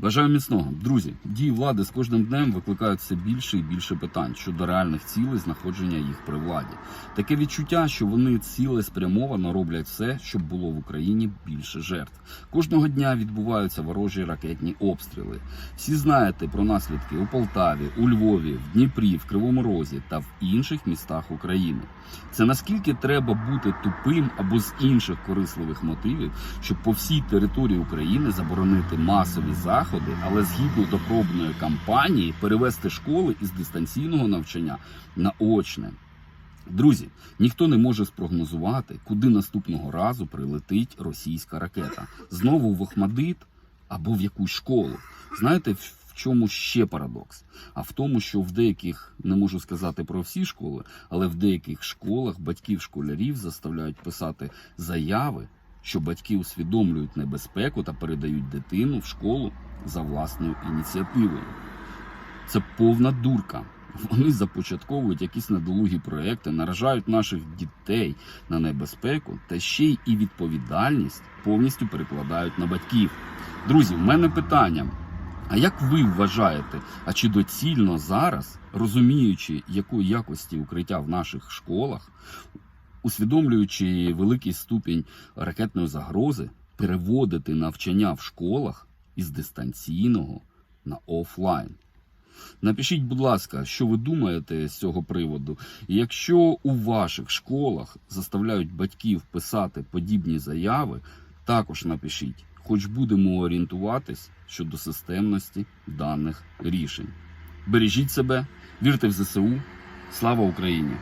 Бажаю міцного. Друзі, дії влади з кожним днем викликають все більше і більше питань щодо реальних цілей знаходження їх при владі. Таке відчуття, що вони цілеспрямовано роблять все, щоб було в Україні більше жертв. Кожного дня відбуваються ворожі ракетні обстріли. Всі знаєте про наслідки у Полтаві, у Львові, в Дніпрі, в Кривому Розі та в інших містах України. Це наскільки треба бути тупим або з інших корисливих мотивів, щоб по всій території України заборонити масові заходи, але згідно до пробної кампанії перевести школи із дистанційного навчання на очне. Друзі, ніхто не може спрогнозувати, куди наступного разу прилетить російська ракета. Знову в Охмадит або в якусь школу. Знаєте, в чому ще парадокс? А в тому, що в деяких, не можу сказати про всі школи, але в деяких школах батьків школярів заставляють писати заяви, що батьки усвідомлюють небезпеку та передають дитину в школу за власною ініціативою. Це повна дурка. Вони започатковують якісь недолугі проекти, наражають наших дітей на небезпеку та ще й і відповідальність повністю перекладають на батьків. Друзі, в мене питання. А як ви вважаєте, а чи доцільно зараз, розуміючи, якої якості укриття в наших школах, усвідомлюючи великий ступінь ракетної загрози, переводити навчання в школах із дистанційного на офлайн? Напишіть, будь ласка, що ви думаєте з цього приводу. І якщо у ваших школах заставляють батьків писати подібні заяви, також напишіть, хоч будемо орієнтуватись щодо системності даних рішень. Бережіть себе, вірте в ЗСУ. Слава Україні!